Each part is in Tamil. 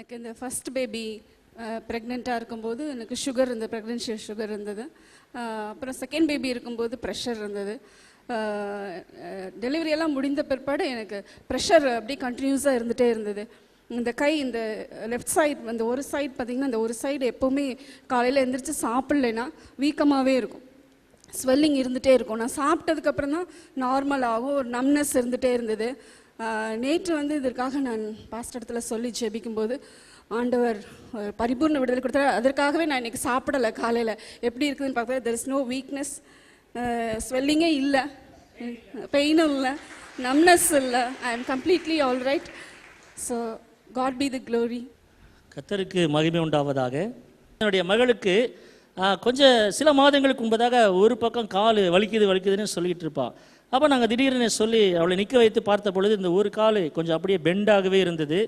எனக்கு இந்த ஃபர்ஸ்ட் பேபி ப்ரெக்னெண்ட்டாக இருக்கும்போது எனக்கு சுகர் இருந்தது ப்ரெக்னென்சி சுகர் இருந்தது. அப்புறம் செகண்ட் பேபி இருக்கும்போது ப்ரெஷர் இருந்தது. டெலிவரியெல்லாம் முடிந்த பிற்பாடு எனக்கு ப்ரெஷர் அப்படியே கண்டினியூஸாக இருந்துகிட்டே இருந்தது. இந்த கை இந்த லெஃப்ட் சைட் அந்த ஒரு சைட் பார்த்திங்கன்னா இந்த ஒரு சைடு எப்போவுமே காலையில் எழுந்திரிச்சு சாப்பிட்லைன்னா வீக்கமாகவே இருக்கும். ஸ்வெல்லிங் இருந்துகிட்டே இருக்கும். நான் சாப்பிட்டதுக்கப்புறம் தான் நார்மல் ஆகும். ஒரு நம்னஸ் இருந்துகிட்டே இருந்தது. நேற்று வந்து இதற்காக நான் பாஸ்ட் இடத்துல சொல்லி ஜெபிக்கும்போது ஆண்டவர் பரிபூர்ண விடுதலை கொடுத்தாரு. அதற்காகவே நான் இன்றைக்கி சாப்பிடலை காலையில். எப்படி இருக்குதுன்னு பார்த்தா தெர் இஸ் நோ வீக்னஸ் ஸ்வெல்லிங்கே இல்லை. பெயினும் இல்லை. நம்னஸ் இல்லை. I am completely all right so god be the glory கத்தருக்கு மகிமை உண்டாவதாக. என்னுடைய மகளுக்கு கொஞ்சம் சில மாதங்களுக்கு முன்பதாக ஒரு பக்கம் கால் வலிக்குது வலிக்குதுன்னு சொல்லிட்டு இருப்பா. அப்போ நாங்கள் திடீர்னு சொல்லி அவளை நிற்க வைத்து பார்த்த பொழுது இந்த ஒரு கால் கொஞ்சம் அப்படியே பெண்டாகவே இருந்தது.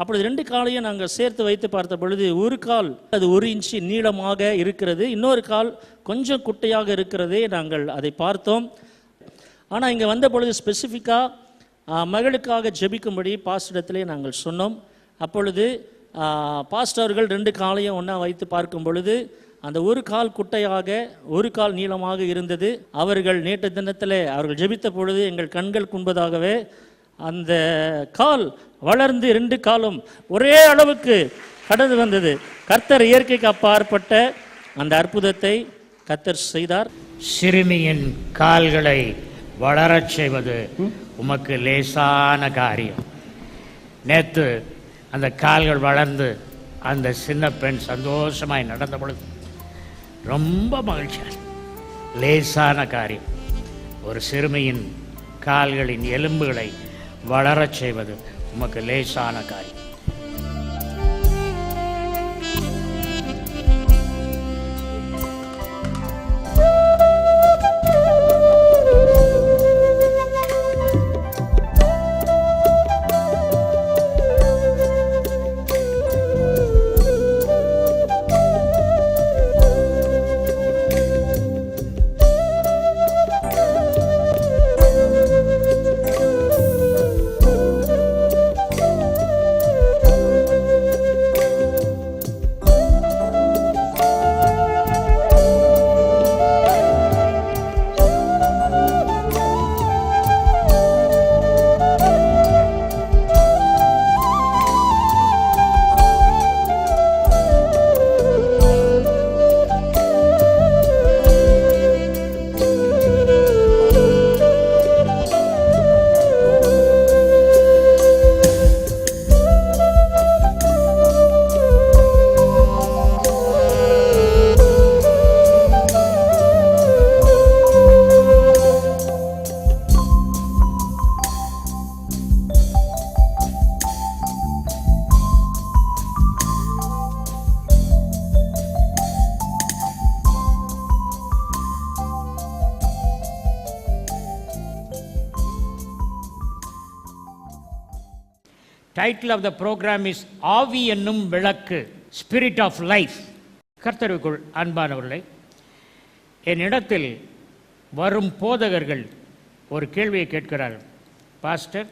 அப்பொழுது ரெண்டு காலையும் நாங்கள் சேர்த்து வைத்து பார்த்த பொழுது ஒரு கால் அது ஒரு இன்ச்சு நீளமாக இருக்கிறது. இன்னொரு கால் கொஞ்சம் குட்டையாக இருக்கிறதே நாங்கள் அதை பார்த்தோம். ஆனால் இங்கே வந்த பொழுது ஸ்பெசிஃபிக்காக மகளுக்காக ஜெபிக்கும்படி பாஸ்டரிடத்திலே நாங்கள் சொன்னோம். அப்பொழுது பாஸ்டர்கள் பாஸ்டர் அவர்கள் ரெண்டு காலையும் ஒன்றா வைத்து பார்க்கும் பொழுது அந்த ஒரு கால் குட்டையாக ஒரு கால் நீளமாக இருந்தது. அவர்கள் நேற்று தினத்தில் அவர்கள் ஜெபித்த பொழுது எங்கள் கண்கள் குன்பதாகவே அந்த கால் வளர்ந்து ரெண்டு காலும் ஒரே அளவுக்கு கடந்து வந்தது. கர்த்தர் இயற்கைக்கு அப்பாற்பட்ட அந்த அற்புதத்தை கர்த்தர் செய்தார். சிறுமியின் கால்களை வளரச் செய்வது உமக்கு லேசான காரியம். நேற்று அந்த கால்கள் வளர்ந்து அந்த சின்ன பெண் சந்தோஷமாய் நடந்த பொழுது ரொம்ப மகிழ்ச்சியாக லேசான காரியம். ஒரு சிறுமியின் கால்களின் எலும்புகளை வளரச் செய்வது உமக்கு லேசான காரியம். Title of the program is ஆவி என்னும் விளக்கு ஸ்பிரிட் ஆஃப் லைஃப் கர்த்தருக்குள் அன்பானவர்களை என்னிடத்தில் வரும் போதகர்கள் ஒரு கேள்வியை கேட்கிறார்கள் பாஸ்டர்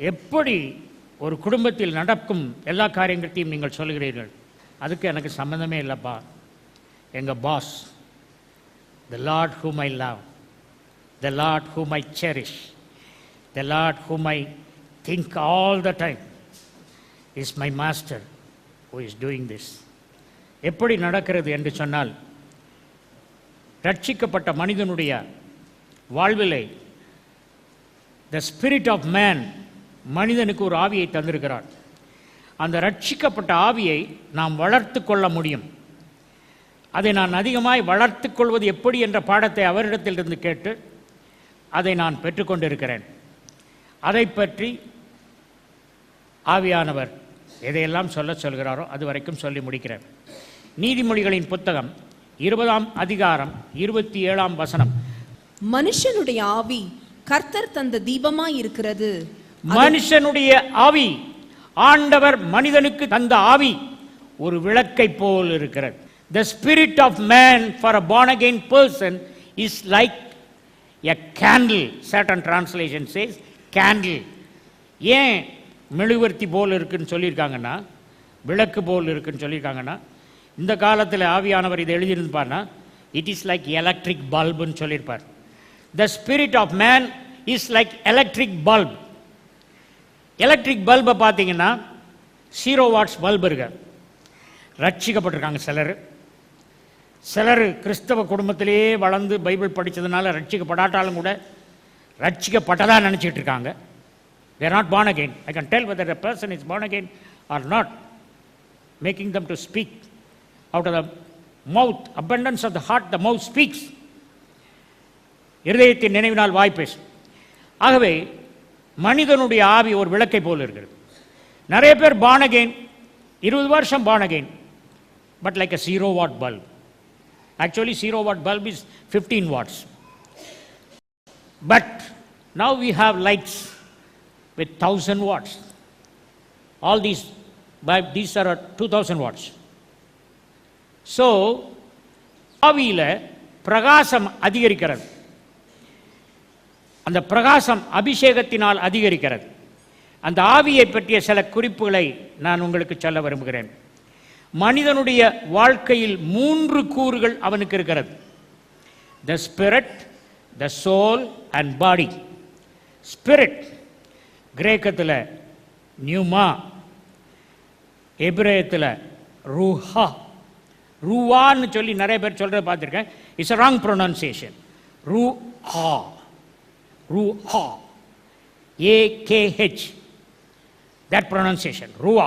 எப்படி ஒரு குடும்பத்தில் நடக்கும் எல்லா காரியங்களையும் நீங்கள் சொல்கிறீர்கள் அதுக்கு எனக்கு சம்மந்தமே இல்லைப்பா. எங்கள் boss the lord whom I love the lord whom I cherish the lord whom I think all the time is my master who is doing this. எப்படி நடக்கிறது? என்று சொன்னால் ரட்சிக்கப்பட்ட மனிதனுடைய வாழ்விலை த ஸ்பிரிட் ஆஃப் மேன் மனிதனுக்கு ஒரு ஆவியை தந்திருக்கிறார். அந்த ரட்சிக்கப்பட்ட ஆவியை நாம் வளர்த்து கொள்ள முடியும். அதை நான் அதிகமாய் வளர்த்து கொள்வது எப்படி? என்ற பாடத்தை அவரிடத்திலிருந்து கேட்டு அதை நான் பெற்றுக்கொண்டிருக்கிறேன் அதை பற்றி ஆவியானவர் எதையெல்லாம் சொல்ல சொல்கிறாரோ அது வரைக்கும் சொல்லி முடிக்கிறேன். நீதிமொழிகளின் புத்தகம் இருபதாம் அதிகாரம் இருபத்தி ஏழாம் வசனம். மனுஷனுடைய ஆவி கர்த்தர் தந்த தீபமாய் இருக்கிறது. மனுஷனுடைய ஆவி ஆண்டவர் மனிதனுக்கு தந்த ஆவி ஒரு விளக்கை போல் இருக்கிறது. The spirit of man for a born again person is like a candle certain translation says candle ஏன் மெழுகுவர்த்தி போல் இருக்குன்னு சொல்லியிருக்காங்கன்னா விளக்கு போல் இருக்குன்னு சொல்லியிருக்காங்கன்னா இந்த காலத்தில் ஆவியானவர் இதை எழுதியிருப்பார்னா இட் இஸ் லைக் எலக்ட்ரிக் பல்புன்னு சொல்லியிருப்பார். The spirit of man is like electric bulb electric பல்பை பார்த்தீங்கன்னா ஜீரோ வாட்ஸ் பல்ப் இருக்கு ரட்சிக்கப்பட்டிருக்காங்க சிலர். சிலர் கிறிஸ்தவ குடும்பத்திலேயே வளர்ந்து பைபிள் படித்ததுனால ரட்சிக்கப்படாட்டாலும் கூட ரட்சிக்கப்பட்டதாக நினச்சிட்டு இருக்காங்க. They're not born again I can tell whether a person is born again or not making them to speak out of the mouth abundance of the heart the mouth speaks இருதயத்தின் நினைவினால் வாய் பேசும் ஆகவே மனிதனுடைய ஆவி ஒரு விளக்கை போல் இருக்கிறது நிறைய பேர் born again இருபது வருஷம் born again but like a zero watt bulb actually zero watt bulb is 15 watts but now we have lights with 1000 watts. All these but these are 2000 watts. So ஆவியில் பிரகாசம் அதிகரிக்கிறது. அந்த பிரகாசம் அபிஷேகத்தினால் அதிகரிக்கிறது. அந்த ஆவியை பற்றிய சில குறிப்புகளை நான் உங்களுக்கு சொல்ல விரும்புகிறேன். மனிதனுடைய வாழ்க்கையில் மூன்று கூறுகள் அவனுக்கு இருக்கிறது. The spirit the soul and body spirit கிரேக்கத்தில் pneuma எபிரேயத்தில் ரூஹா. ரூவான்னு சொல்லி நிறைய பேர் சொல்கிறத பார்த்துருக்கேன். இட்ஸ் அ ராங் ப்ரொனன்சியேஷன் ரூ ஹா ரூ ஹா ஏகேஹெச் தட் ப்ரொனன்சியேஷன் ரூவா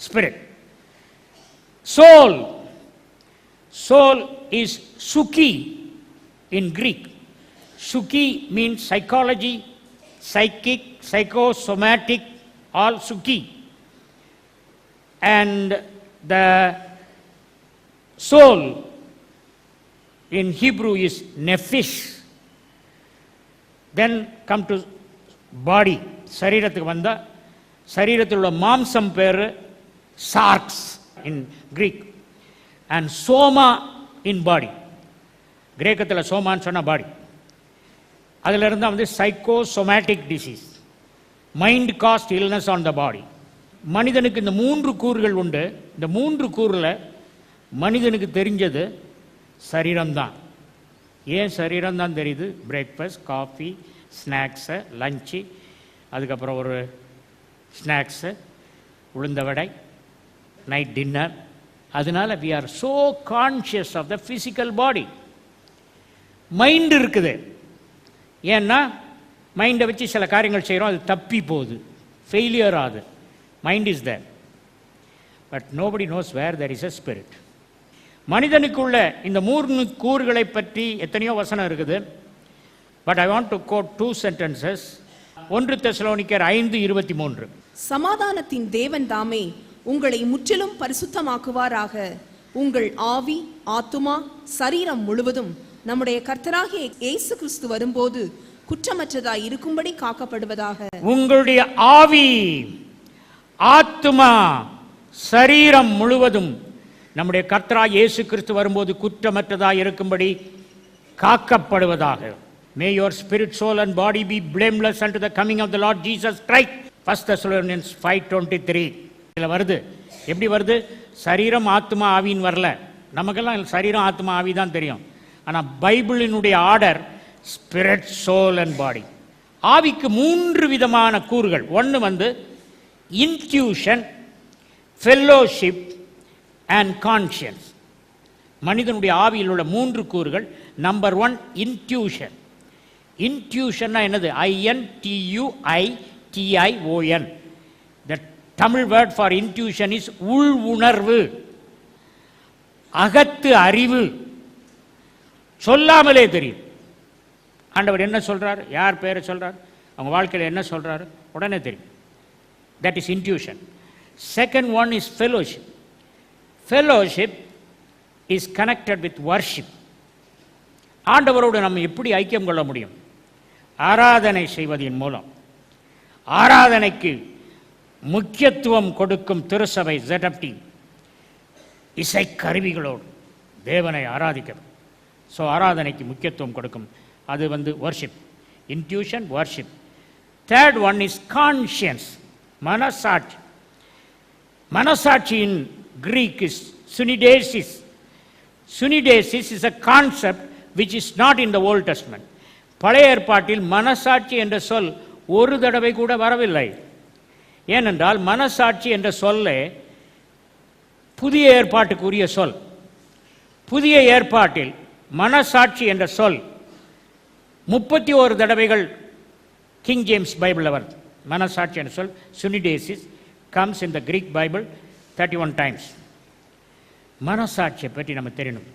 ஸ்பிரிட் சோல் சோல் இஸ் சுகி in Greek Suki means psychology psychic psychosomatic all sukhi. and the soul in hebrew is nephish then come to body சரீரத்துக்கு வந்தால் சரீரத்தில் உள்ள மாம்சம் பேர் சார்க்ஸ் இன் கிரீக் அண்ட் சோமா இன் பாடி கிரேக்கத்தில் சோமான்னு சொன்னால் பாடி அதிலிருந்து வந்து psychosomatic disease mind caused illness on the body மனிதனுக்கு இந்த மூன்று கூறுகள் உண்டு. இந்த மூன்று கூறில் மனிதனுக்கு தெரிஞ்சது சரீரம்தான். ஏன் சரீரம் தான் தெரியுது? பிரேக்ஃபாஸ்ட் காஃபி ஸ்நாக்ஸு லஞ்சு அதுக்கப்புறம் ஒரு ஸ்நாக்ஸு உளுந்த வடை நைட் டின்னர் அதனால we are so conscious of the physical body mind இருக்குது. ஏன்னா மைண்டை வச்சு சில காரியங்கள் செய்கிறோம் அது தப்பி போகுது. ஃபெயிலியர் ஆகுது. Mind is there but nobody knows where there is a spirit மனிதனுக்குள்ள இந்த மூர்னு கூறுகளை பற்றி எத்தனையோ வசனம் இருக்குது. But I want to quote two sentences ஒன்று தெசலோனிக்கர் ஐந்து இருபத்தி மூன்று. சமாதானத்தின் தேவன் தாமே உங்களை முற்றிலும் பரிசுத்தமாக்குவாராக. உங்கள் ஆவி ஆத்துமா சரீரம் முழுவதும். நம்முடைய கர்த்தராகிய இயேசு கிறிஸ்து வரும்போது குற்றமற்றதாய் இருக்கும்படி காக்கப்படுவதாக. உங்களுடைய ஆவி ஆத்துமா சரீரம் முழுவதும் நம்முடைய கர்த்தரா இயேசு கிறிஸ்து வரும்போது குற்றமற்றதாய் இருக்கும்படி காக்கப்படுவதாக. May your spirit soul and body be blameless and the coming of the lord Jesus Christ first Thessalonians five twenty three இதில் வருது. எப்படி வருது? சரீரம் ஆத்மா ஆவின்னு வரல. நமக்கெல்லாம் சரீரம் ஆத்மா ஆவி தான் தெரியும். ஆனால் பைபிளினுடைய order spirit soul and body ஆவிக்கு மூன்று விதமான கூறுகள். ஒன்று வந்து இன்ட்யூஷன் ஃபெல்லோஷிப் அண்ட் கான்ஷியன்ஸ் மனிதனுடைய ஆவியில் உள்ள மூன்று கூறுகள். நம்பர் ஒன் இன்ட்யூஷன் இன்ட்யூஷன்னா என்னது? I N T U I T I O N the Tamil word for intuition is உள் உணர்வு. அகத்து அறிவு. சொல்லாமலே தெரியும். ஆண்டவர் என்ன சொல்கிறார் யார் பேரை சொல்கிறார் அவங்க வாழ்க்கையில் என்ன சொல்கிறாரு உடனே தெரியும். That is intuition second one is fellowship fellowship is connected with worship ஆண்டவரோடு நம்ம எப்படி ஐக்கியம் கொள்ள முடியும்? ஆராதனை செய்வதன் மூலம். ஆராதனைக்கு முக்கியத்துவம் கொடுக்கும் திருசபை ஜெடப்டி இசை கருவிகளோடு தேவனை ஆராதிக்கிறது. ஸோ ஆராதனைக்கு முக்கியத்துவம் கொடுக்கும். அது வந்து worship intuition worship third one is conscience மனசாட்சி மனசாட்சியின் கிரீக் இஸ் சுனிடேசிஸ் சுனிடேசிஸ் is a concept which is not in the old testament பழைய ஏற்பாட்டில் மனசாட்சி என்ற சொல் ஒரு தடவை கூட வரவில்லை. ஏனென்றால் மனசாட்சி என்ற சொல்லே புதிய ஏற்பாட்டுக்குரிய சொல். புதிய ஏற்பாட்டில் மனசாட்சி என்ற சொல். முப்பத்தி ஓரு தடவைகள் கிங் ஜேம்ஸ் பைபிளில் வருது. மனசாட்சி என்ற சொல். சுனிடேசிஸ் comes in the Greek Bible thirty one times மனசாட்சியை பற்றி நம்ம தெரியணும்.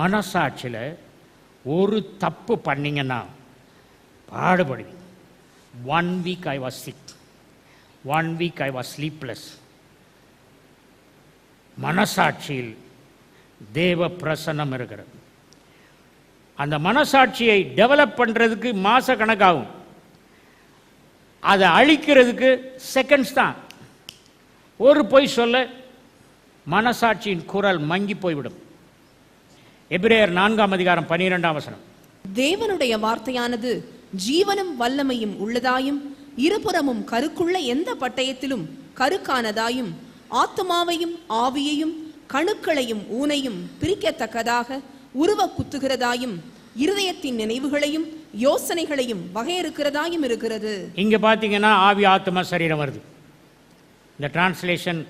மனசாட்சியில் ஒரு தப்பு பண்ணீங்கன்னா பாடுபடுவீங்க. One week I was sick one week I was sleepless மனசாட்சியில் தேவ பிரசன்னம் இருக்கிறது. அந்த மனசாட்சியை டெவலப் பண்ணுறதுக்கு மாச கணக்காகும். அதை அழிக்கிறதுக்கு செகண்ட்ஸ் தான். ஒரு பொய் சொல்ல மனசாட்சியின் குரல் மங்கி போய்விடும். எபிரேயர் நான்காம் அதிகாரம் பன்னிரெண்டாம் வசனம். தேவனுடைய வார்த்தையானது ஜீவனும் வல்லமையும் உள்ளதாயும் இருபுறமும் கருக்குள்ள எந்த பட்டயத்திலும் கருக்கானதாயும் ஆத்துமாவையும் ஆவியையும் கணுக்களையும் ஊனையும் பிரிக்கத்தக்கதாக உருவ குத்துகிறதாயும் இருதயத்தின் நினைவுகளையும் யோசனைகளையும் வகையறுக்கிறதாயும் இருக்கிறது. இங்கே பார்த்தீங்கன்னா ஆவி ஆத்மா சரீரம் வருது. இந்த டிரான்ஸ்லேஷன்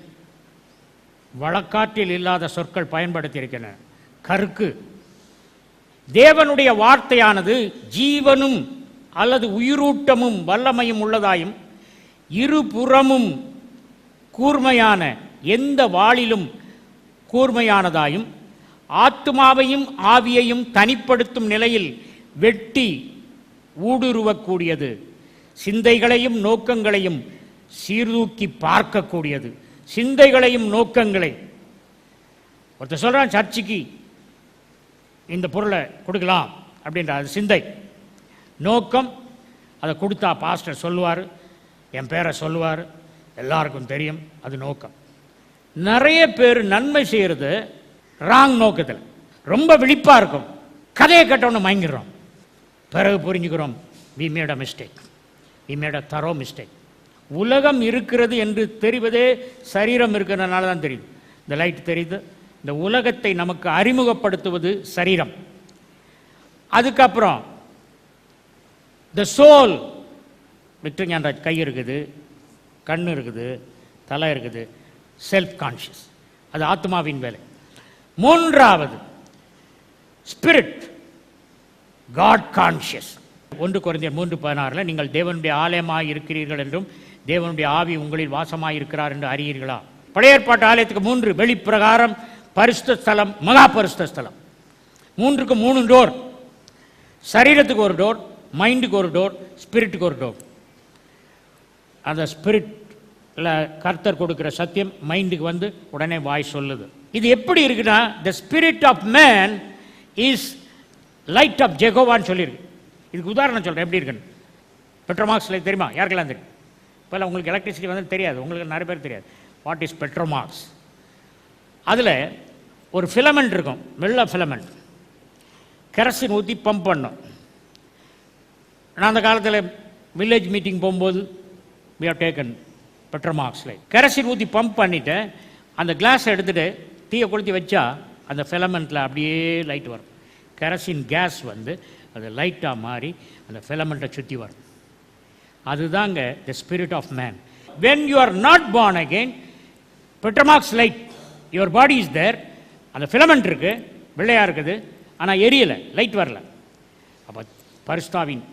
வழக்காற்றில் இல்லாத சொற்கள் பயன்படுத்தியிருக்கின்றன. கருக்கு தேவனுடைய வார்த்தையானது ஜீவனும் அல்லது உயிரூட்டமும் வல்லமையும் உள்ளதாயும் இருபுறமும் கூர்மையான எந்த வாளிலும் கூர்மையானதாயும் ஆத்துமாவையும் ஆவியையும் தனிப்படுத்தும் நிலையில் வெட்டி ஊடுருவக்கூடியது. சிந்தைகளையும் நோக்கங்களையும் சீர்தூக்கி பார்க்கக்கூடியது. சிந்தைகளையும் நோக்கங்களை. ஒருத்தர் சொல்கிறான் சர்ச்சைக்கு இந்த பொருளை கொடுக்கலாம் அப்படின்ற அது சிந்தை. நோக்கம் அதை கொடுத்தா பாஸ்டர் சொல்லுவார் என் பேரை சொல்லுவார் எல்லாருக்கும் தெரியும் அது நோக்கம். நிறைய பேர் நன்மை செய்கிறது ராங் நோக்கத்தில். ரொம்ப விழிப்பாக இருக்கும். கதையை கேட்டவொன்னு மயங்கிடுறோம். பிறகு புரிஞ்சுக்கிறோம் we made a mistake we made a thorough mistake உலகம் இருக்கிறது என்று தெரிவதே சரீரம் இருக்கிறதுனால தான் தெரியுது. இந்த லைட் தெரியுது. இந்த உலகத்தை நமக்கு அறிமுகப்படுத்துவது சரீரம். அதுக்கப்புறம் த சோல் விக்டர் கை இருக்குது கண் இருக்குது தலை இருக்குது. செல்ஃப் கான்ஷியஸ் அது ஆத்மாவின் வேலை. மூன்றாவது ஸ்பிரிட் காட் கான்ஷியஸ் ஒன்று குறைந்த மூன்று பதினாறில் நீங்கள் தேவனுடைய ஆலயமாக இருக்கிறீர்கள் என்றும் தேவனுடைய ஆவி உங்களில் வாசமாக இருக்கிறார் என்று அறியீர்களா? பழைய ஏற்பாட்டு ஆலயத்துக்கு மூன்று வெளிப்பிரகாரம் பரிசுத்த ஸ்தலம் மகா பரிசுத்த ஸ்தலம். மூன்றுக்கு மூணு டோர். சரீரத்துக்கு ஒரு டோர் மைண்டுக்கு ஒரு டோர் ஸ்பிரிட்டுக்கு ஒரு டோர். அந்த இல்லை கர்த்தர் கொடுக்குற சத்தியம் மைண்டுக்கு வந்து உடனே வாய் சொல்லுது. இது எப்படி இருக்குன்னா the spirit of man is light of ஜெகோவான்னு சொல்லியிருக்கு. இதுக்கு உதாரணம் சொல்கிறேன் எப்படி இருக்குன்னு? பெட்ரோமார்க்ஸில் தெரியுமா? யாருக்கெல்லாம் தெரியும்? இப்போல்லாம் உங்களுக்கு எலக்ட்ரிசிட்டி வந்து தெரியாது. உங்களுக்கு நிறைய பேர் தெரியாது. வாட் இஸ் பெட்ரோமாக்ஸ் அதில் ஒரு ஃபிலமெண்ட் இருக்கும் வெள்ளை ஃபிலமெண்ட் கெரசின் ஊற்றி பம்ப் பண்ணும். நான் அந்த காலத்தில் வில்லேஜ் மீட்டிங் போகும்போது வி ஹவ் டேக்கன் taken பெட்ரோமார்க்ஸில் கெரசின் ஊற்றி பம்ப் பண்ணிவிட்டு அந்த கிளாஸை எடுத்துகிட்டு தீயை கொளுத்தி வச்சா அந்த ஃபிலமெண்ட்டில் அப்படியே லைட் வரும். கெரசின் கேஸ் வந்து அது லைட்டாக மாறி அந்த ஃபிலமெண்ட்டை சுற்றி வரும். அதுதாங்க the spirit of man when you are not born again Petromax light your body is there அந்த ஃபிலமெண்ட் இருக்குது வெள்ளையாக இருக்குது ஆனால் எரியலை லைட் வரல. அப்போ பரிஸ்தாவின்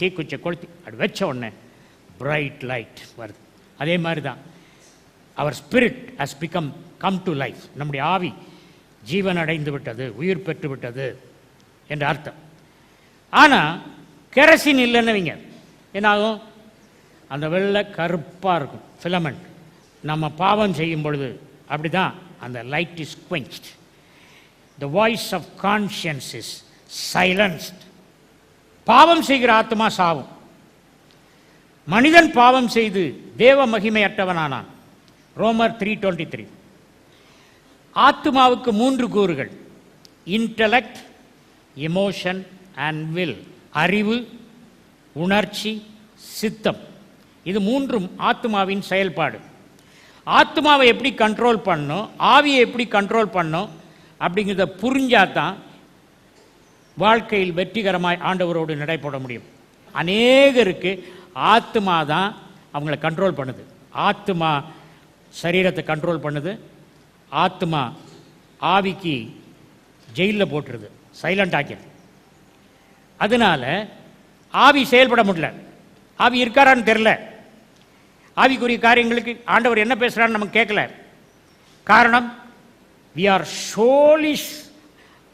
தீக்குச்சை கொளுத்தி அது வச்ச உடனே பிரைட் லைட் வருது. அதே மாதிரி தான் அவர் spirit has become come to life நம்முடைய ஆவி ஜீவன் அடைந்து விட்டது உயிர் பெற்று விட்டது என்ற அர்த்தம். ஆனால் கெரசின் இல்லைன்னு வைங்க என்னாகும்? அந்த வெள்ளை கருப்பாக இருக்கும் ஃபிலமெண்ட் நம்ம பாவம் செய்யும் பொழுது அப்படி தான் அந்த light is quenched the voice of conscience is silenced பாவம் செய்கிற ஆத்மா சாவும். மனிதன் பாவம் செய்து தேவ மகிமை மகிமையற்றவனானான் ரோமர் த்ரீ டுவெண்ட்டி த்ரீ ஆத்மாவுக்கு மூன்று கூறுகள். இன்டலெக்ட் எமோஷன் அண்ட் வில் அறிவு உணர்ச்சி சித்தம். இது மூன்றும் ஆத்மாவின் செயல்பாடு. ஆத்மாவை எப்படி கண்ட்ரோல் பண்ணும் ஆவியை எப்படி கண்ட்ரோல் பண்ணும் அப்படிங்கிறத புரிஞ்சாதான் வாழ்க்கையில் வெற்றிகரமாய் ஆண்டவரோடு நடைபெற முடியும். அநேகருக்கு ஆத்மா தான் அவங்கள கண்ட்ரோல் பண்ணுது. ஆத்மா சரீரத்தை கண்ட்ரோல் பண்ணுது. ஆத்மா ஆவிக்கு ஜெயிலில் போட்டுருது. சைலண்ட் ஆக்கியது அதனால ஆவி செயல்பட முடியல. ஆவி இருக்காரான்னு தெரில ஆவிக்குரிய காரியங்களுக்கு ஆண்டவர் என்ன பேசுகிறான்னு நமக்கு கேட்கல. காரணம் வி ஆர் ஷோலிஷ்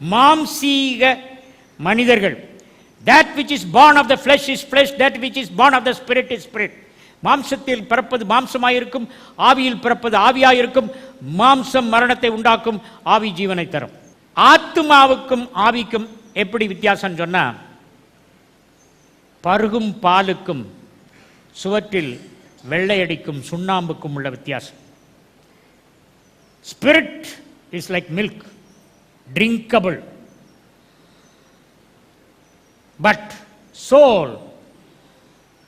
மாம்சீக மனிதர்கள். That which is born of the flesh is flesh that which is born of the spirit is spirit மாம்சத்தில் பிறப்பது மாம்சமாயிருக்கும் ஆவியில் பிறப்பது ஆவியாயிருக்கும் மாம்சம் மரணத்தை உண்டாக்கும் ஆவி ஜீவனை தரும். ஆத்மாவுக்கும் ஆவிக்கும் எப்படி வித்தியாசம் சொன்ன பருகும் பாலுக்கும் சுவற்றில் வெள்ளையடிக்கும் சுண்ணாம்புக்கும் உள்ள வித்தியாசம். Spirit is like milk drinkable but soul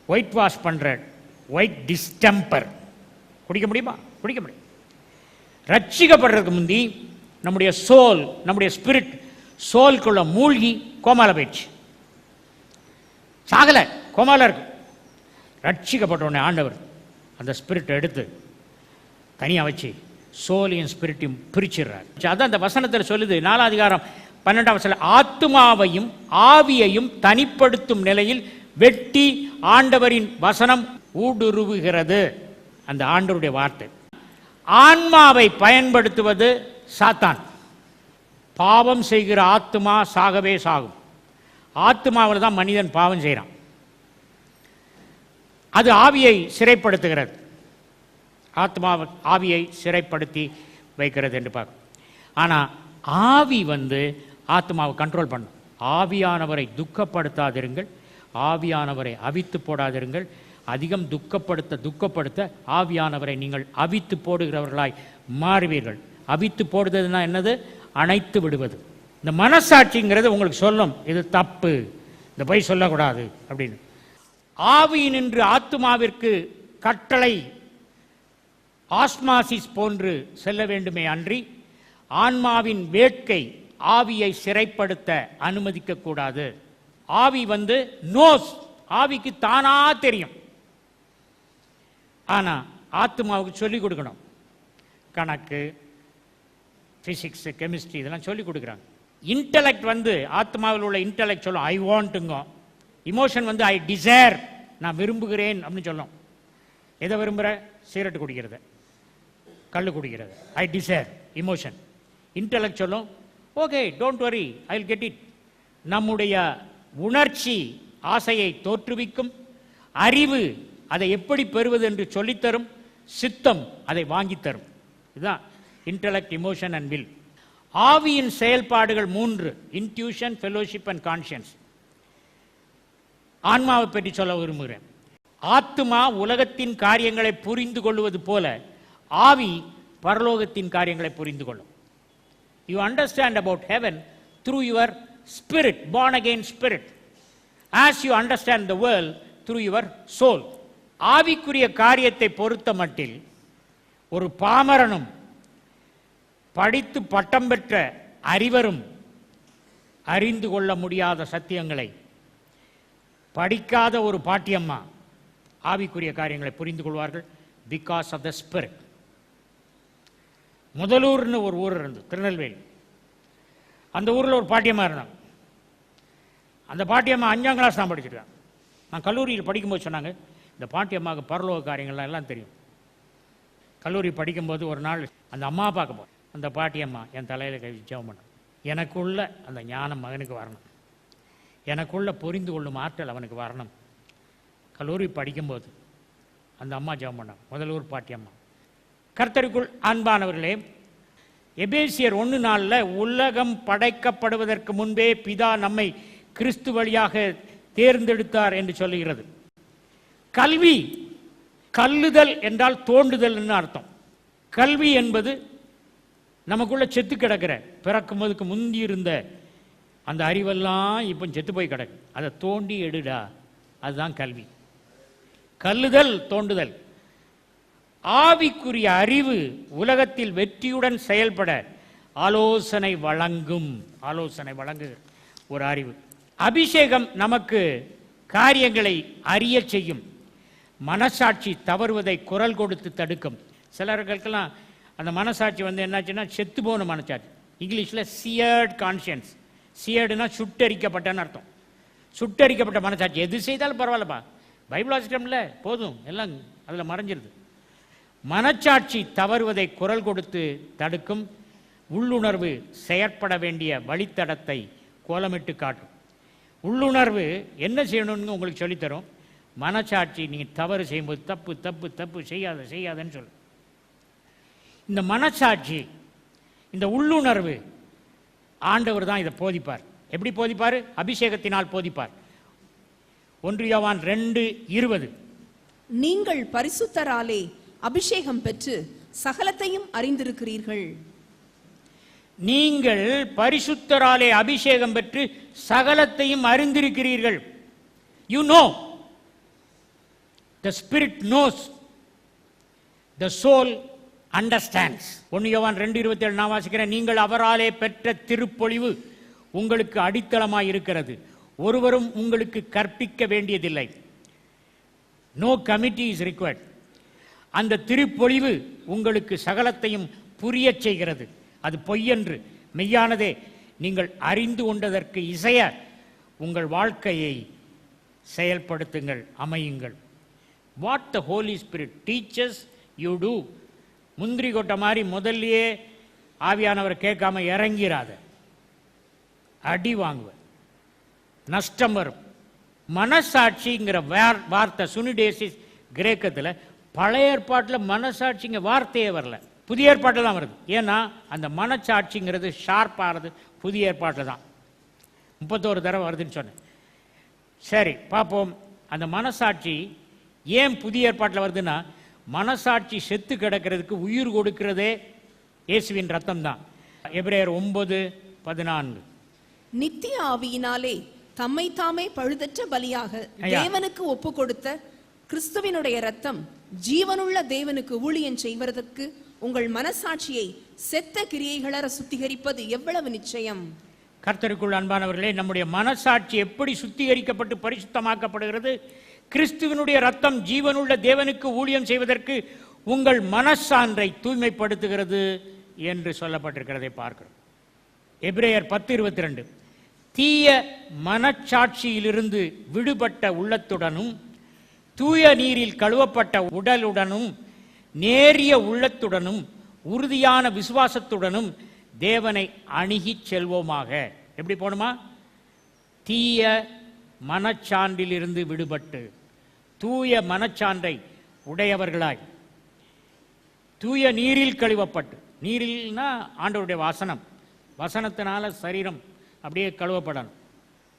white wash பண்ற ஒயிட் டிஸ்டெம்பர் குடிக்க முடியுமா? குடிக்க முடியும். ரட்சிக்கப்படுறதுக்கு முந்தி நம்முடைய சோல் நம்முடைய ஸ்பிரிட் சோல்குள்ள மூழ்கி கோமால போயிடுச்சு. சாகலை கோமால இருக்கு. ரட்சிக்கப்பட்ட உடனே ஆண்டவர் அந்த ஸ்பிரிட்டை எடுத்து தனியாக வச்சு சோலையும் ஸ்பிரிட்டையும் பிரிச்சிடுறார். அதான் அந்த வசனத்தில் சொல்லுது நாலாம் அதிகாரம் பன்னெண்டாம் வசனம் ஆத்துமாவையும் ஆவியையும் தனிப்படுத்தும் நிலையில் வெட்டி ஆண்டவரின் வசனம் ஊடுருவுகிறது. அந்த ஆண்டவருடைய வார்த்தை. ஆன்மாவை பயன்படுத்துவது சாத்தான். பாவம் செய்கிற ஆத்துமா சாகவே சாகும். ஆத்துமாவில் தான் மனிதன் பாவம் செய்கிறான் அது ஆவியை சிறைப்படுத்துகிறது. ஆத்மா ஆவியை சிறைப்படுத்தி வைக்கிறது என்று பார்க்கும் ஆனால் ஆவி வந்து ஆத்மாவை கண்ட்ரோல் பண்ணும். ஆவியானவரை துக்கப்படுத்தாதிருங்கள். ஆவியானவரை அவித்து போடாதிருங்கள். அதிகம் துக்கப்படுத்த துக்கப்படுத்த ஆவியானவரை நீங்கள் அவித்து போடுகிறவர்களாய் மாறுவீர்கள். அவித்து போடுறதுன்னா என்னது? அணைத்து விடுவது. இந்த மனசாட்சிங்கிறது உங்களுக்கு சொல்லும். இது தப்பு. இந்த போய் சொல்லக்கூடாது அப்படின்னு. ஆவியினின்று ஆத்துமாவிற்கு கட்டளை ஆஸ்மாசிஸ் போன்று செல்ல வேண்டுமே அன்றி ஆன்மாவின் வேட்கை ஆவியை சிறைப்படுத்த அனுமதிக்க கூடாது ஆவி வந்து நோஸ். ஆவிக்கு தானா தெரியும். ஆனா ஆத்மாவுக்கு சொல்லிக் கொடுக்கணும். கணக்கு பிசிக்ஸ் கெமிஸ்ட்ரி இதெல்லாம் சொல்லிக் கொடுக்குறாங்க. இன்டலெக்ட் வந்து ஆத்மாவில் உள்ள இன்டலெக்ட் சொல்லும் ஐ வாண்ட்டுங்க இமோஷன் வந்து ஐ டிசைர் நான் விரும்புகிறேன் அப்படின்னு சொல்லும். எதை விரும்புகிற சிகரெட் குடிக்கிறது. கல் குடிக்கிறது. ஐ டிசைர் இமோஷன் இன்டலெக்ட் சொல்லும் okay don't worry I will get it நம்முடைய உணர்ச்சி ஆசையை தோற்றுவிக்கும் அறிவு அதை எப்படி பெறுவது என்று சொல்லித்தரும் சித்தம் அதை வாங்கித் தரும் இதுதான் இன்டலெக்ட் இமோஷன் அண்ட் வில் ஆவியின் செயல்பாடுகள் மூன்று இன்ட்யூஷன் ஃபெலோஷிப் அண்ட் கான்ஷியன்ஸ் ஆன்மாவை பற்றி சொல்ல விரும்புகிறேன். ஆத்துமா உலகத்தின் காரியங்களை புரிந்து கொள்வது போல ஆவி பரலோகத்தின் காரியங்களை புரிந்து கொள்ளும். You understand about heaven through your spirit born again spirit as you understand the world through your soul ஆவிக்குரிய காரியத்தை பொறுத்த மட்டில் ஒரு பாமரனும் படித்து பட்டம் பெற்ற அறிவரும் அறிந்து கொள்ள முடியாத சத்தியங்களை படிக்காத ஒரு பாட்டியம்மா ஆவிக்குரிய காரியங்களை புரிந்து கொள்வார்கள் பிகாஸ் ஆஃப் த ஸ்பிரிட் முதலூர்னு ஒரு ஊர் இருந்தது திருநெல்வேலி. அந்த ஊரில் ஒரு பாட்டியம்மா இருந்தாங்க. அந்த பாட்டியம்மா அஞ்சாம் கிளாஸ் தான் படிச்சிருக்காங்க. நான் கல்லூரியில் படிக்கும்போது சொன்னாங்க இந்த பாட்டியம்மாவுக்கு பரலோக காரியங்கள்லாம் எல்லாம் தெரியும். கல்லூரி படிக்கும்போது ஒரு நாள் அந்த அம்மா பார்க்க போகிறேன் அந்த பாட்டியம்மா என் தலையில் கை ஜெபம் பண்ண. எனக்குள்ள அந்த ஞானம் மகனுக்கு வரணும். எனக்குள்ள புரிந்து கொள்ளும் ஆற்றல் அவனுக்கு வரணும். கல்லூரி படிக்கும்போது அந்த அம்மா ஜெபம் பண்ணான் முதலூர் பாட்டியம்மா. கர்த்தருக்குள் அன்பானவர்களே எபேசியர் ஒன்று நாளில் உலகம் படைக்கப்படுவதற்கு முன்பே பிதா நம்மை கிறிஸ்து வழியாக தேர்ந்தெடுத்தார் என்று சொல்லுகிறது. கல்வி கல்லுதல் என்றால் தோண்டுதல்னு அர்த்தம். கல்வி என்பது நமக்குள்ள செத்து கிடக்கிற பிறக்கும் போதுக்கு முந்தி இருந்த அந்த அறிவெல்லாம் இப்போ செத்து போய் கிடக்கு. அதை தோண்டி எடுடா. அதுதான் கல்வி. கல்லுதல் தோண்டுதல். ஆவிக்குரிய அறிவு உலகத்தில் வெற்றியுடன் செயல்பட ஆலோசனை வழங்கும். ஆலோசனை வழங்கு ஒரு அறிவு. அபிஷேகம் நமக்கு காரியங்களை அறிய செய்யும். மனசாட்சி தவறுவதை குரல் கொடுத்து தடுக்கும். சிலர்களுக்கெல்லாம் அந்த மனசாட்சி வந்து என்னாச்சுன்னா செத்து போன மனசாட்சி. இங்கிலீஷில் சியர்ட் கான்ஷியன்ஸ் சியர்டுனா சுட்டரிக்கப்பட்டன்னு அர்த்தம். சுட்டரிக்கப்பட்ட மனசாட்சி. எது செய்தாலும் பரவாயில்லப்பா. பைபிள் வாசிட்டோம்ல போதும். எல்லாம் அதில் மறைஞ்சிருது. மனச்சாட்சி தவறுவதை குரல் கொடுத்து தடுக்கும் உள்ளுணர்வு செயற்பட வேண்டிய வழித்தடத்தை கோலமிட்டு காட்டும். உள்ளுணர்வு என்ன செய்யணும்னு உங்களுக்கு சொல்லித்தரும். மனச்சாட்சி நீங்கள் தவறு செய்யும்போது தப்பு தப்பு தப்பு செய்யாத செய்யாதன்னு சொல்லு. இந்த மனச்சாட்சி இந்த உள்ளுணர்வு ஆண்டவர் தான் இதை போதிப்பார். எப்படி போதிப்பார்? அபிஷேகத்தினால் போதிப்பார். ஒன்றியோவான் ரெண்டு இருபது. நீங்கள் பரிசுத்தராலே அபிஷேகம் பெற்று சகலத்தையும் அறிந்திருக்கிறீர்கள். நீங்கள் பரிசுத்தராலே அபிஷேகம் பெற்று சகலத்தையும் அறிந்திருக்கிறீர்கள். You know the spirit knows the soul understands ஒன்று யோவான் ரெண்டு இருபத்தேழு நான் வாசிக்கிறேன் நீங்கள் அவராலே பெற்ற திருப்பொழிவு உங்களுக்கு அடித்தளமாய் இருக்கிறது. ஒருவரும் உங்களுக்கு கற்பிக்க வேண்டியதில்லை. நோ கமிட்டி இஸ் ரிக்வயர்ட் அந்த திருப்பொழிவு உங்களுக்கு சகலத்தையும் புரியச் செய்கிறது. அது பொய்யன்று. மெய்யானதே நீங்கள் அறிந்து கொண்டதற்கு இசைய உங்கள் வாழ்க்கையை செயல்படுத்துங்கள் அமையுங்கள். What the Holy Spirit teaches you to முந்திரி கொட்டை மாதிரி முதல்லயே ஆவியானவர் கேட்காம இறங்கிறாத அடி வாங்குவ நஷ்டம் வரும். மனசாட்சிங்கிற வார்- வார்த்தை சுனிடேசிஸ் கிரேக்கத்தில் பழைய ஏற்பாட்டில் மனசாட்சிங்க வார்த்தையே வரல. புதிய ஏற்பாட்டில் தான் வருது. ஏன்னா அந்த மனசாட்சிங்கிறது ஷார்ப்பாகிறது புதிய ஏற்பாட்டில் தான். முப்பத்தோரு தடவை வருதுன்னு சொன்னேன். சரி பார்ப்போம் அந்த மனசாட்சி ஏன் புதிய ஏற்பாட்டில் வருதுன்னா மனசாட்சி செத்து கிடக்கிறதுக்கு உயிர் கொடுக்கிறதே இயேசுவின் ரத்தம் தான். எபிரேயர் ஒன்பது பதினான்கு. நித்திய ஆவியினாலே தம்மை தாமே பழுதற்ற பலியாக. தேவனுக்கு ஒப்பு கொடுத்த கிறிஸ்துவினுடைய ரத்தம் ஜீவனுள்ள தேவனுக்கு ஊழியம் செய்வதற்கு உங்கள் மனசாட்சியை செத்த கிரியைகளற சுத்திகரிப்பது எவ்வளவு நிச்சயம்? கர்த்தருக்குள் அன்பானவர்களே நம்முடைய மனசாட்சி எப்படி சுத்திகரிக்கப்பட்டு பரிசுத்தமாக்கப்படுகிறது? கிறிஸ்துவனுடைய ரத்தம் ஜீவனுள்ள தேவனுக்கு ஊழியம் செய்வதற்கு உங்கள் மனசான்றை தூய்மைப்படுத்துகிறது என்று சொல்லப்பட்டிருக்கிறதை பார்க்கிறோம். எப்ரேயர் பத்து இருபத்தி ரெண்டு தீய மனச்சாட்சியிலிருந்து விடுபட்ட உள்ளத்துடனும் தூய நீரில் கழுவப்பட்ட உடலுடனும் நேரிய உள்ளத்துடனும் உறுதியான விசுவாசத்துடனும் தேவனை அணுகிச் செல்வோமாக. எப்படி போகணுமா தீய மனச்சான்றிலிருந்து விடுபட்டு தூய மனச்சான்றை உடையவர்களாய். தூய நீரில் கழுவப்பட்டு நீரில்னா ஆண்டவருடைய வசனம். வசனத்தினால சரீரம் அப்படியே கழுவப்படணும்.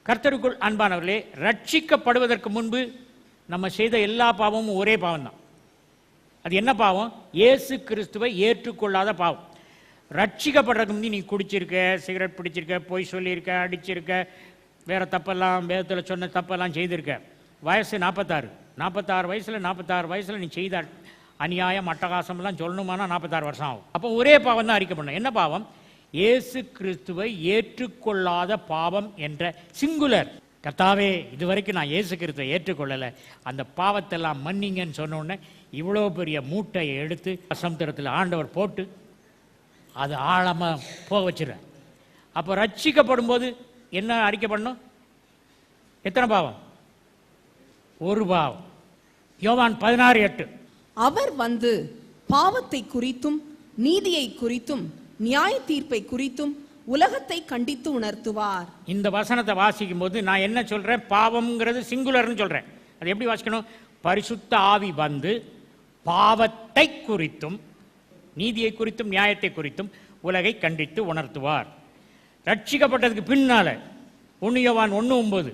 கர்த்தருக்குள் அன்பானவர்களே ரட்சிக்கப்படுவதற்கு முன்பு நம்ம செய்த எல்லா பாவமும் ஒரே பாவம் தான் அது என்ன பாவம்? இயேசு கிறிஸ்துவை ஏற்றுக்கொள்ளாத பாவம். ரட்சிக்கப்படுறதுக்கு முந்தி நீ குடிச்சிருக்க சிகரெட் பிடிச்சிருக்க பொய் சொல்லியிருக்க அடிச்சிருக்க வேற தப்பெல்லாம் வேதத்தில் சொன்ன தப்பெல்லாம் செய்திருக்க. வயசு நாற்பத்தாறு நாற்பத்தாறு வயசில் நாற்பத்தாறு வயசில் நீ செய்த அநியாயம் அட்டகாசம்லாம் சொல்லணுமானா நாற்பத்தாறு வருஷம் ஆகும். அப்போ ஒரே பாவம் தான் அறிக்கை என்ன பாவம்? இயேசு கிறிஸ்துவை ஏற்றுக்கொள்ளாத பாவம் என்ற சிங்குலர் கர்த்தாவே இதுவரைக்கும் நான் இயேசு கிறிஸ்துவை ஏற்றுக்கொள்ளலை. அந்த பாவத்தெல்லாம் மன்னிங்கன்னு சொன்னோடனே இவ்வளோ பெரிய மூட்டையை எடுத்து சமுத்திரத்தில் ஆண்டவர் போட்டு அது ஆழமாக போக வச்சிருவேன் அப்போ ரட்சிக்கப்படும் போது என்ன அறிக்கை பண்ணும் எத்தனை பாவம்? ஒரு பாவம். யோவான் பதினாறு எட்டு. அவர் வந்து பாவத்தை குறித்தும் நீதியை குறித்தும் நியாய தீர்ப்பை குறித்தும் உலகத்தை கண்டித்து உணர்த்துவார். இந்த வசனத்தை வாசிக்கும் போது நான் என்ன சொல்றேன்? பாவம்ங்கிறது சிங்குலர்னு சொல்றேன். அது எப்படி வாசிக்கணும்? பரிசுத்த ஆவி வந்து பாவத்தை குறித்தும் நீதியை குறித்தும் நியாயத்தை குறித்தும் உலகை கண்டித்து உணர்த்துவார். ரட்சிக்கப்பட்டதுக்கு பின்னால ஒன்று யோவான் ஒன்று ஒன்பது.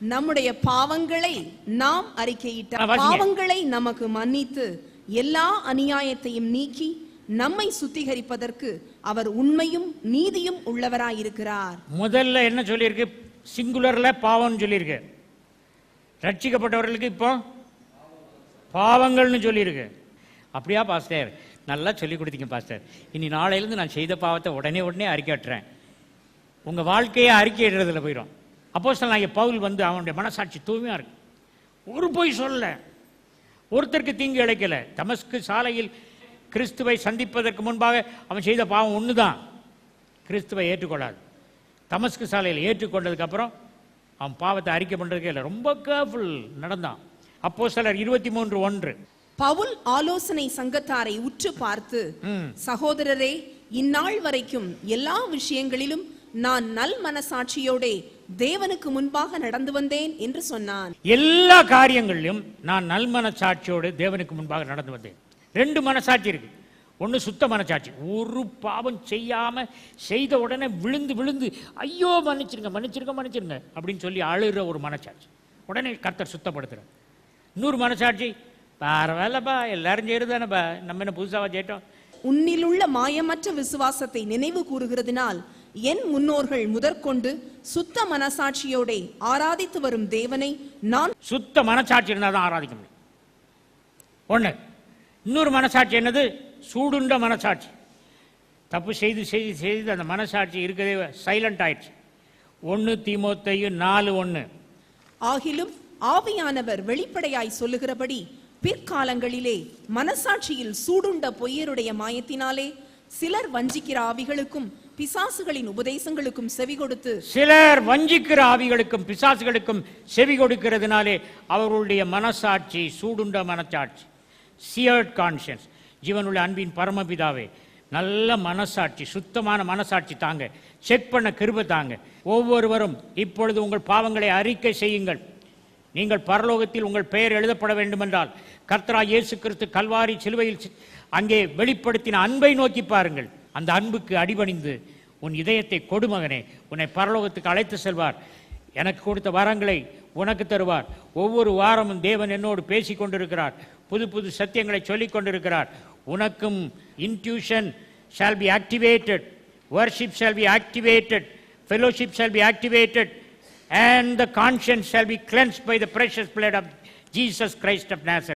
நம்முடைய பாவங்களை நாம் அறிக்கையிட்ட. பாவங்களை நமக்கு மன்னித்து எல்லா அநியாயத்தையும் நீக்கி நம்மை சுத்திகரிப்பதற்கு அவர் உண்மையும் நீதியும் உள்ளவராயிருக்கிறார். முதல்ல என்ன சொல்லியிருக்கு? சிங்குலர்ல பாவம்னு சொல்லியிருக்கு. ரட்சிக்கப்பட்டவர்களுக்கு இப்போ பாவங்கள்னு சொல்லியிருக்கு. அப்படியா பாஸ்டர்? நல்லா சொல்லி கொடுத்தீங்க பாஸ்டர். இனி நாளையிலேருந்து நான் செய்த பாவத்தை உடனே உடனே அறிக்கைட்டுறேன் உங்கள் வாழ்க்கையை அறிக்கையிடுறதுல போயிடும் அப்போ நான் பவுல் வந்து அவனுடைய மனசாட்சி தூய்மையாக இருக்கு. ஒரு பொய் சொல்லலை. ஒருத்தருக்கு தீங்கு இழைக்கலை. தமஸ்கு சாலையில் கிறிஸ்துவை சந்திப்பதற்கு முன்பாக அவன் செய்த பாவம் ஒன்று தான் கிறிஸ்துவை ஏற்றுக்கொள்ளாது. தமஸ்கு சாலையில் ஏற்றுக்கொண்டதுக்கப்புறம் அவன் பாவத்தை அறிக்கை பண்ணுறதுக்கே இல்லை. ரொம்ப கேர்ஃபுல் நடந்தான். அப்போ சிலர் இருபத்தி மூன்று ஒன்று. பவுல் ஆலோசனை சங்கத்தாரை உற்று பார்த்து சகோதரரே இந்நாள் வரைக்கும் எல்லா விஷயங்களிலும் நான் நல் மனசாட்சியோடே தேவனுக்கு முன்பாக நடந்து வந்தேன் என்று சொன்னான். எல்லா காரியங்களிலும் நான் நல்மனசாட்சியோடு தேவனுக்கு முன்பாக நடந்து வந்தேன். ரெண்டு மனசாட்சி இருக்கு. ஒன்று சுத்த மனசாட்சி. ஒரு பாவம் செய்யாம செய்த உடனே விழுந்து விழுந்து ஐயோ மன்னிச்சிருங்க மன்னிச்சிருங்க மன்னிச்சிருங்க அப்படின்னு சொல்லி அழுகிற ஒரு மனசாட்சி. உடனே கர்த்தர் சுத்தப்படுத்துறார். இன்னொரு மனசாட்சி பரவாயில்லப்பா எல்லாரும் செய்யறதானப்பா நம்ம என்ன புதுசாவா செய்யட்டோம்? உன்னிலுள்ள மாயமற்ற விசுவாசத்தை நினைவு கூறுகிறதினால் என் முன்னோர்கள் முதற்கொண்டு சுத்த மனசாட்சியோடே ஆராதித்து வரும் தேவனை நான் சுத்த மனசாட்சி இருந்தால் தான் ஆராதிக்க முடியும். ஒன்று இன்னொரு மனசாட்சி என்னது? சூடுண்ட மனசாட்சி. தப்பு செய்து செய்து செய்து அந்த மனசாட்சி இருக்கதே சைலண்ட் ஆயிடுச்சு. ஒன்று தீமோத்தையும் நாலு ஒன்று ஆகிலும் ஆவியானவர் வெளிப்படையாய் சொல்லுகிறபடி பிற்காலங்களிலே மனசாட்சியில் சூடுண்ட பொய்யருடைய மாயத்தினாலே சிலர் வஞ்சிக்கிற ஆவிகளுக்கும் பிசாசுகளின் உபதேசங்களுக்கும் செவி கொடுத்து சிலர் வஞ்சிக்கிற ஆவிகளுக்கும் பிசாசுகளுக்கும் செவி கொடுக்கிறதுனாலே அவர்களுடைய மனசாட்சி சூடுண்ட மனசாட்சி. சியர்ட் கான்ஷியன்ஸ் ஜீவனுள்ள அன்பின் பரமபிதாவே நல்ல மனசாட்சி சுத்தமான மனசாட்சி தாங்க. செக் பண்ண கிருப தாங்க. ஒவ்வொருவரும் இப்பொழுது உங்கள் பாவங்களை அறிக்கை செய்யுங்கள். நீங்கள் பரலோகத்தில் உங்கள் பெயர் எழுதப்பட வேண்டுமென்றால் கர்த்தரா இயேசு கிறிஸ்து கல்வாரி சிலுவையில் அங்கே வெளிப்படுத்தின அன்பை நோக்கி பாருங்கள். அந்த அன்புக்கு அடிபணிந்து உன் இதயத்தை கொடுமகனே உன்னை பரலோகத்துக்கு அழைத்து செல்வார். எனக்கு கொடுத்த வாரங்களை உனக்கு தருவார் ஒவ்வொரு வாரமும் தேவன் என்னோடு பேசி கொண்டிருக்கிறார் புது புது சத்தியங்களை சொல்லி கொண்டிருக்கிறார் உனக்கும் intuition shall be activated worship shall be activated fellowship shall be activated and the conscience shall be cleansed by the precious blood of Jesus Christ of Nazareth